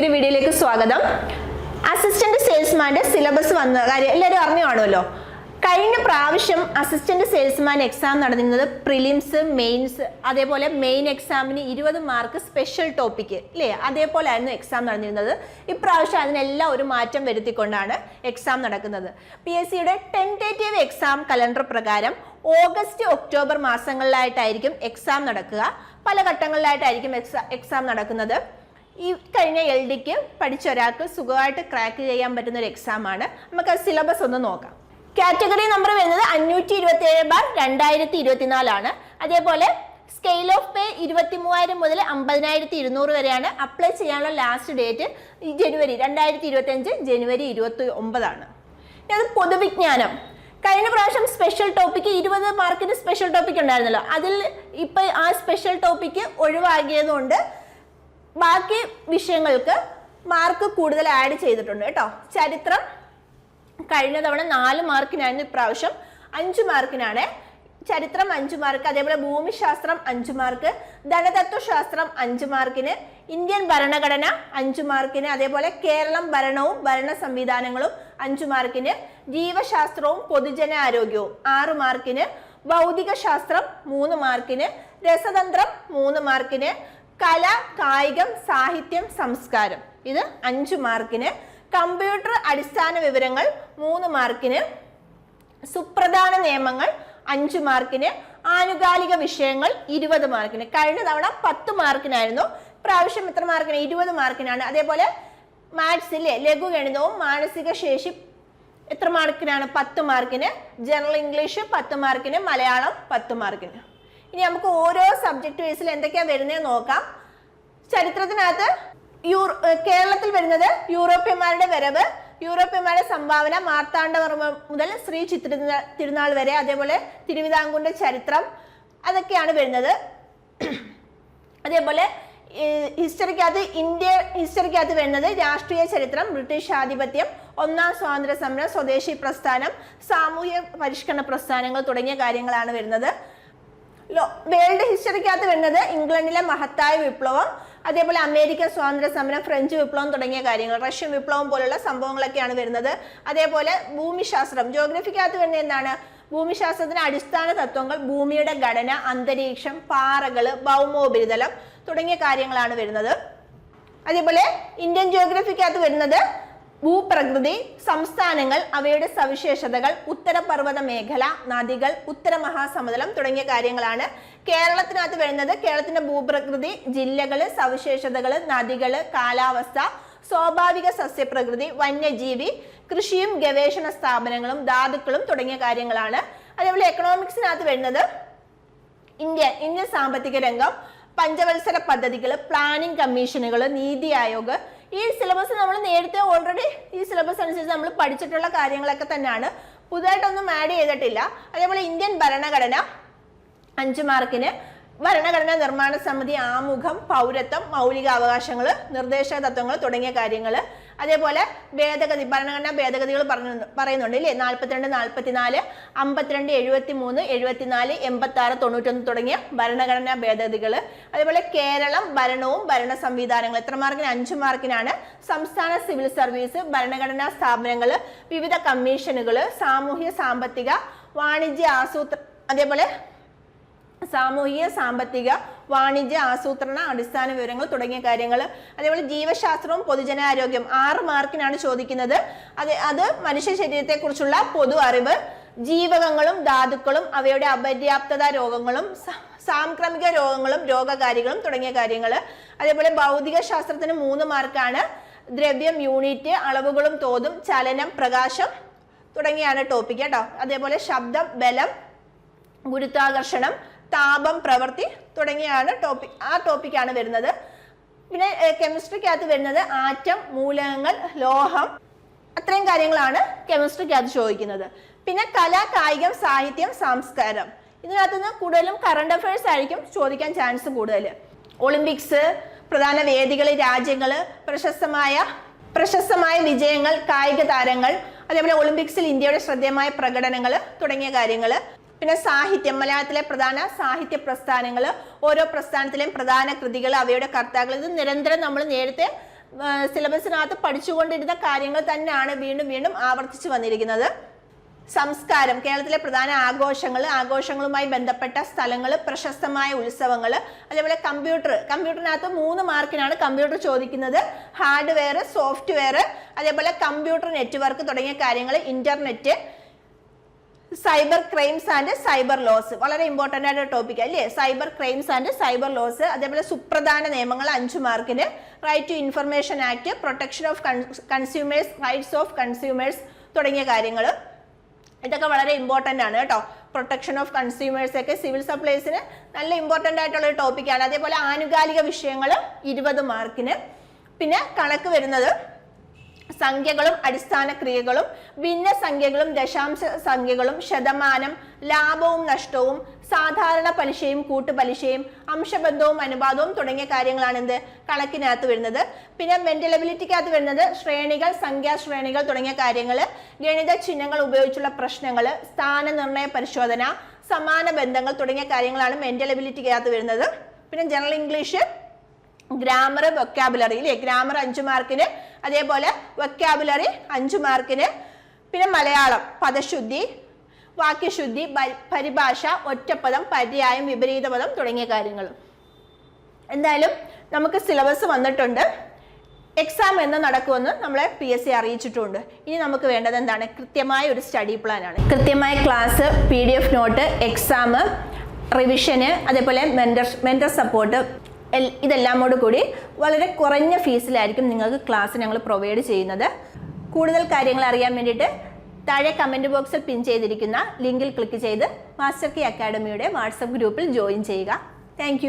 പുതിയൊരു വീഡിയോയിലേക്ക് സ്വാഗതം. അസിസ്റ്റന്റ് സെയിൽസ്മാന്റെ സിലബസ് വന്ന കാര്യം എല്ലാവരും അറിഞ്ഞു കാണുമല്ലോ കഴിഞ്ഞ പ്രാവശ്യം അസിസ്റ്റന്റ് സെയിൽസ്മാൻ എക്സാം നടന്നിരുന്നത് പ്രിലിംസ് മെയിൻസ് അതേപോലെ മെയിൻ എക്സാമിന് ഇരുപത് മാർക്ക് സ്പെഷ്യൽ ടോപ്പിക്ക് ഇല്ലേ അതേപോലെ ആയിരുന്നു എക്സാം നടന്നിരുന്നത്. ഇപ്രാവശ്യം അതിനെല്ലാം ഒരു മാറ്റം വരുത്തിക്കൊണ്ടാണ് എക്സാം നടക്കുന്നത്. പി എസ് സിയുടെ ടെന്റേറ്റീവ് എക്സാം കലണ്ടർ പ്രകാരം ഓഗസ്റ്റ് ഒക്ടോബർ മാസങ്ങളിലായിട്ടായിരിക്കും എക്സാം നടക്കുക. പല ഘട്ടങ്ങളിലായിട്ടായിരിക്കും എക്സാം നടക്കുന്നത്. ഈ കഴിഞ്ഞ എൽ ഡിക്ക് പഠിച്ച ഒരാൾക്ക് സുഖമായിട്ട് ക്രാക്ക് ചെയ്യാൻ പറ്റുന്ന ഒരു എക്സാം ആണ്. നമുക്ക് സിലബസ് ഒന്ന് നോക്കാം. കാറ്റഗറി നമ്പർ വരുന്നത് അഞ്ഞൂറ്റി ഇരുപത്തി ഏഴ് ബാർ രണ്ടായിരത്തി ഇരുപത്തിനാലാണ് അതേപോലെ സ്കെയിൽ ഓഫ് പേ ഇരുപത്തി മൂവായിരം മുതൽ അമ്പതിനായിരത്തി ഇരുന്നൂറ് വരെയാണ് അപ്ലൈ ചെയ്യാനുള്ള ലാസ്റ്റ് ഡേറ്റ് ജനുവരി രണ്ടായിരത്തി ഇരുപത്തി അഞ്ച് ജനുവരി ഇരുപത്തി ഒമ്പതാണ് അത് പൊതുവിജ്ഞാനം. കഴിഞ്ഞ പ്രാവശ്യം സ്പെഷ്യൽ ടോപ്പിക്ക് ഇരുപത് മാർക്കിന് സ്പെഷ്യൽ ടോപ്പിക് ഉണ്ടായിരുന്നല്ലോ. അതിൽ ഇപ്പം ആ സ്പെഷ്യൽ ടോപ്പിക്ക് ഒഴിവാക്കിയതുകൊണ്ട് ബാക്കി വിഷയങ്ങൾക്ക് മാർക്ക് കൂടുതൽ ആഡ് ചെയ്തിട്ടുണ്ട് കേട്ടോ. ചരിത്രം കഴിഞ്ഞ തവണ നാല് മാർക്കിനായിരുന്നു ഇപ്രാവശ്യം. അഞ്ച് മാർക്കിനാണ് ചരിത്രം അഞ്ച് മാർക്ക് അതേപോലെ ഭൂമിശാസ്ത്രം അഞ്ച് മാർക്ക് ധനതത്വശാസ്ത്രം അഞ്ച് മാർക്കിന് ഇന്ത്യൻ ഭരണഘടന അഞ്ച് മാർക്കിന് അതേപോലെ കേരളം ഭരണവും ഭരണ സംവിധാനങ്ങളും അഞ്ച് മാർക്കിന് ജീവശാസ്ത്രവും പൊതുജന ആരോഗ്യവും ആറ് മാർക്കിന് ഭൗതിക ശാസ്ത്രം മൂന്ന് മാർക്കിന് രസതന്ത്രം മൂന്ന് മാർക്കിന് കല കായികം സാഹിത്യം സംസ്കാരം. ഇത് അഞ്ച് മാർക്കിന്. കമ്പ്യൂട്ടർ അടിസ്ഥാന വിവരങ്ങൾ മൂന്ന് മാർക്കിന്. സുപ്രധാന നിയമങ്ങൾ അഞ്ച് മാർക്കിന്. ആനുകാലിക വിഷയങ്ങൾ ഇരുപത് മാർക്കിന്. കഴിഞ്ഞ തവണ പത്ത് മാർക്കിനായിരുന്നു. പ്രാവശ്യം എത്ര മാർക്കിന്? ഇരുപത് മാർക്കിനാണ്. അതേപോലെ മാത്സിലെ ലഘുഗണിതവും മാനസിക ശേഷി എത്ര മാർക്കിനാണ്? പത്ത് മാർക്കിന്. ജനറൽ ഇംഗ്ലീഷ് പത്ത് മാർക്കിന്. മലയാളം പത്ത് മാർക്കിന്. ഇനി നമുക്ക് ഓരോ സബ്ജക്ട് വൈസിൽ എന്തൊക്കെയാ വരുന്നത് നോക്കാം. ചരിത്രത്തിനകത്ത് യൂറോ കേരളത്തിൽ വരുന്നത് യൂറോപ്യന്മാരുടെ വരവ് യൂറോപ്യന്മാരുടെ സംഭാവന മാർത്താണ്ഡവർമ്മ മുതൽ ശ്രീ ചിത്ര തിരുനാൾ വരെ അതേപോലെ തിരുവിതാംകൂറിന്റെ ചരിത്രം അതൊക്കെയാണ് വരുന്നത്. അതേപോലെ ഹിസ്റ്ററിക്കകത്ത് ഇന്ത്യ ഹിസ്റ്ററിക്കകത്ത് വരുന്നത് രാഷ്ട്രീയ ചരിത്രം ബ്രിട്ടീഷ് ആധിപത്യം ഒന്നാം സ്വാതന്ത്ര്യ സമരം സ്വദേശി പ്രസ്ഥാനം സാമൂഹ്യ പരിഷ്കരണ പ്രസ്ഥാനങ്ങൾ തുടങ്ങിയ കാര്യങ്ങളാണ് വരുന്നത്. വേൾഡ് ഹിസ്റ്ററിക്കകത്ത് വരുന്നത് ഇംഗ്ലണ്ടിലെ മഹത്തായ വിപ്ലവം അതേപോലെ അമേരിക്കൻ സ്വാതന്ത്ര്യ സമരം ഫ്രഞ്ച് വിപ്ലവം തുടങ്ങിയ കാര്യങ്ങൾ റഷ്യൻ വിപ്ലവം പോലുള്ള സംഭവങ്ങളൊക്കെയാണ് വരുന്നത്. അതേപോലെ ഭൂമിശാസ്ത്രം ജോഗ്രഫിക്കകത്ത് വരുന്ന എന്താണ്? ഭൂമിശാസ്ത്രത്തിന്റെ അടിസ്ഥാന തത്വങ്ങൾ ഭൂമിയുടെ ഘടന അന്തരീക്ഷം പാറകൾ ഭൗമോപരിതലം തുടങ്ങിയ കാര്യങ്ങളാണ് വരുന്നത്. അതേപോലെ ഇന്ത്യൻ ജോഗ്രഫിക്കകത്ത് വരുന്നത് ഭൂപ്രകൃതി സംസ്ഥാനങ്ങൾ അവയുടെ സവിശേഷതകൾ ഉത്തരപർവത മേഖല നദികൾ ഉത്തരമഹാസമതലം തുടങ്ങിയ കാര്യങ്ങളാണ് കേരളത്തിനകത്ത് വരുന്നത്. കേരളത്തിന്റെ ഭൂപ്രകൃതി ജില്ലകൾ സവിശേഷതകൾ നദികൾ കാലാവസ്ഥ സ്വാഭാവിക സസ്യപ്രകൃതി വന്യജീവി കൃഷിയും ഗവേഷണ സ്ഥാപനങ്ങളും ധാതുക്കളും തുടങ്ങിയ കാര്യങ്ങളാണ്. അതേപോലെ എക്കണോമിക്സിനകത്ത് വരുന്നത് ഇന്ത്യ ഇന്ത്യൻ സാമ്പത്തിക രംഗം പഞ്ചവത്സര പദ്ധതികൾ പ്ലാനിംഗ് കമ്മീഷനുകൾ നീതി ആയോഗ് ഈ സിലബസ് നമ്മൾ നേരത്തെ ഓൾറെഡി ഈ സിലബസ് അനുസരിച്ച് നമ്മൾ പഠിച്ചിട്ടുള്ള കാര്യങ്ങളൊക്കെ തന്നെയാണ്. പുതുതായിട്ടൊന്നും ആഡ് ചെയ്തിട്ടില്ല. അതേപോലെ ഇന്ത്യൻ ഭരണഘടന അഞ്ച് മാർക്കിന്. ഭരണഘടനാ നിർമ്മാണ സമിതി ആമുഖം പൗരത്വം മൗലിക അവകാശങ്ങൾ നിർദ്ദേശക തത്വങ്ങൾ തുടങ്ങിയ കാര്യങ്ങൾ. അതേപോലെ ഭേദഗതി ഭരണഘടനാ ഭേദഗതികൾ പറഞ്ഞു പറയുന്നുണ്ട് ഇല്ലേ? നാൽപ്പത്തിരണ്ട് നാൽപ്പത്തിനാല് അമ്പത്തിരണ്ട് എഴുപത്തി മൂന്ന് എഴുപത്തിനാല് എൺപത്തി ആറ് തൊണ്ണൂറ്റൊന്ന് തുടങ്ങിയ ഭരണഘടനാ ഭേദഗതികൾ അതേപോലെ കേരളം ഭരണവും ഭരണ സംവിധാനങ്ങൾ എത്ര മാർക്കിന്? അഞ്ച് മാർക്കിനാണ്. സംസ്ഥാന സിവിൽ സർവീസ് ഭരണഘടനാ സ്ഥാപനങ്ങൾ വിവിധ കമ്മീഷനുകൾ സാമൂഹ്യ സാമ്പത്തിക വാണിജ്യ ആസൂത്ര അതേപോലെ സാമൂഹിക സാമ്പത്തിക വാണിജ്യ ആസൂത്രണ അടിസ്ഥാന വിവരങ്ങൾ തുടങ്ങിയ കാര്യങ്ങൾ അതേപോലെ ജീവശാസ്ത്രവും പൊതുജനാരോഗ്യം. ആറ് മാർക്കിനാണ് ചോദിക്കുന്നത്. അത് അത് മനുഷ്യ ശരീരത്തെക്കുറിച്ചുള്ള പൊതു അറിവ്. ജീവകങ്ങളും ധാതുക്കളും അവയുടെ അപര്യാപ്തത രോഗങ്ങളും സാംക്രമിക രോഗങ്ങളും രോഗകാരികളും തുടങ്ങിയ കാര്യങ്ങൾ അതേപോലെ ഭൗതിക ശാസ്ത്രത്തിന് മൂന്ന് മാർക്കാണ് ദ്രവ്യം യൂണിറ്റ് അളവുകളും തോതും ചലനം പ്രകാശം തുടങ്ങിയാണ് ടോപ്പിക് കേട്ടോ. അതേപോലെ ശബ്ദം ബലം ഗുരുത്വാകർഷണം താപം പ്രവൃത്തി തുടങ്ങിയാണ് ടോപ്പിക് ആ ടോപ്പിക്കാണ് വരുന്നത്. പിന്നെ കെമിസ്ട്രിക്കകത്ത് വരുന്നത് ആറ്റം മൂലകങ്ങൾ ലോഹം അത്രയും കാര്യങ്ങളാണ് കെമിസ്ട്രിക്കകത്ത് ചോദിക്കുന്നത്. പിന്നെ കല കായികം സാഹിത്യം സംസ്കാരം. ഇതിനകത്ത് നിന്ന് കൂടുതലും കറണ്ട് അഫയേഴ്സ് ആയിരിക്കും ചോദിക്കാൻ ചാൻസ് കൂടുതൽ. ഒളിമ്പിക്സ് പ്രധാന വേദികൾ രാജ്യങ്ങൾ പ്രശസ്തമായ പ്രശസ്തമായ വിജയങ്ങൾ കായിക താരങ്ങൾ അതേപോലെ ഒളിമ്പിക്സിൽ ഇന്ത്യയുടെ ശ്രദ്ധേയമായ പ്രകടനങ്ങൾ തുടങ്ങിയ കാര്യങ്ങൾ. പിന്നെ സാഹിത്യം മലയാളത്തിലെ പ്രധാന സാഹിത്യ പ്രസ്ഥാനങ്ങൾ ഓരോ പ്രസ്ഥാനത്തിലെയും പ്രധാന കൃതികൾ അവയുടെ കർത്താക്കൾ. ഇത് നിരന്തരം നമ്മൾ നേരത്തെ സിലബസിനകത്ത് പഠിച്ചുകൊണ്ടിരുന്ന കാര്യങ്ങൾ തന്നെയാണ് വീണ്ടും വീണ്ടും ആവർത്തിച്ചു വന്നിരിക്കുന്നത്. സംസ്കാരം കേരളത്തിലെ പ്രധാന ആഘോഷങ്ങൾ ആഘോഷങ്ങളുമായി ബന്ധപ്പെട്ട സ്ഥലങ്ങൾ പ്രശസ്തമായ ഉത്സവങ്ങൾ അതേപോലെ കമ്പ്യൂട്ടർ. കമ്പ്യൂട്ടറിനകത്ത് മൂന്ന് മാർക്കിനാണ് കമ്പ്യൂട്ടർ ചോദിക്കുന്നത്. ഹാർഡ്വെയർ സോഫ്റ്റ്വെയർ അതേപോലെ കമ്പ്യൂട്ടർ നെറ്റ്വർക്ക് തുടങ്ങിയ കാര്യങ്ങൾ internet cyber crimes and cyber laws. വളരെ ഇമ്പോർട്ടന്റ് ആയിട്ട് ടോപ്പിക് അല്ലേ? Cyber crimes and cyber laws അതേപോലെ സുപ്രധാന നിയമങ്ങൾ അഞ്ച് മാർക്കിന്. Right to information act protection of consumers rights of consumers തുടങ്ങിയ കാര്യങ്ങൾ ഇതൊക്കെ വളരെ ഇമ്പോർട്ടന്റ് ആണ് കേട്ടോ. പ്രൊട്ടക്ഷൻ ഓഫ് കൺസ്യൂമേഴ്സ് ഒക്കെ സിവിൽ സപ്ലൈസിന് നല്ല ഇമ്പോർട്ടന്റ് ആയിട്ടുള്ള ഒരു ടോപ്പിക്കാണ് അതേപോലെ ആനുകാലിക വിഷയങ്ങൾ ഇരുപത് മാർക്കിന് പിന്നെ കണക്ക് വരുന്നത് സംഖ്യകളും അടിസ്ഥാന ക്രിയകളും ഭിന്ന സംഖ്യകളും ദശാംശ സംഖ്യകളും ശതമാനം ലാഭവും നഷ്ടവും സാധാരണ പലിശയും കൂട്ടുപലിശയും അംശബന്ധവും അനുപാതവും തുടങ്ങിയ കാര്യങ്ങളാണ് എന്ത് കണക്കിനകത്ത് വരുന്നത്. പിന്നെ മെന്റൽ എബിലിറ്റിക്കകത്ത് വരുന്നത് ശ്രേണികൾ സംഖ്യാശ്രേണികൾ തുടങ്ങിയ കാര്യങ്ങൾ ഗണിത ചിഹ്നങ്ങൾ ഉപയോഗിച്ചുള്ള പ്രശ്നങ്ങൾ സ്ഥാനനിർണയ പരിശോധന സമാന ബന്ധങ്ങൾ തുടങ്ങിയ കാര്യങ്ങളാണ് മെന്റലബിലിറ്റിക്കകത്ത് വരുന്നത്. പിന്നെ ജനറൽ ഇംഗ്ലീഷ് ഗ്രാമർ വൊക്കാബുലറി ഇല്ലേ ഗ്രാമർ അഞ്ച് മാർക്കിന് അതേപോലെ വൊക്കാബുലറി അഞ്ച് മാർക്കിന് പിന്നെ മലയാളം പദശുദ്ധി വാക്യശുദ്ധി പരിഭാഷ ഒറ്റപ്പദം പര്യായം വിപരീതപദം തുടങ്ങിയ കാര്യങ്ങൾ. എന്തായാലും നമുക്ക് സിലബസ് വന്നിട്ടുണ്ട്. എക്സാം എന്ന് നടക്കുമെന്ന് നമ്മളെ പി എസ് സി അറിയിച്ചിട്ടുണ്ട്. ഇനി നമുക്ക് വേണ്ടത് എന്താണ്? കൃത്യമായ ഒരു സ്റ്റഡി പ്ലാൻ ആണ്. കൃത്യമായ class P D F note exam റിവിഷന് അതേപോലെ മെന്റർ മെന്റർ സപ്പോർട്ട് ഇതെല്ലാമോട് കൂടി വളരെ കുറഞ്ഞ ഫീസിലായിരിക്കും നിങ്ങൾക്ക് ക്ലാസ് ഞങ്ങൾ പ്രൊവൈഡ് ചെയ്യുന്നത്. കൂടുതൽ കാര്യങ്ങൾ അറിയാൻ വേണ്ടിയിട്ട് താഴെ കമന്റ് ബോക്സിൽ പിൻ ചെയ്തിരിക്കുന്ന ലിങ്കിൽ ക്ലിക്ക് ചെയ്ത് മാസ്റ്റർ കി അക്കാഡമിയുടെ വാട്സപ്പ് ഗ്രൂപ്പിൽ ജോയിൻ ചെയ്യുക. താങ്ക്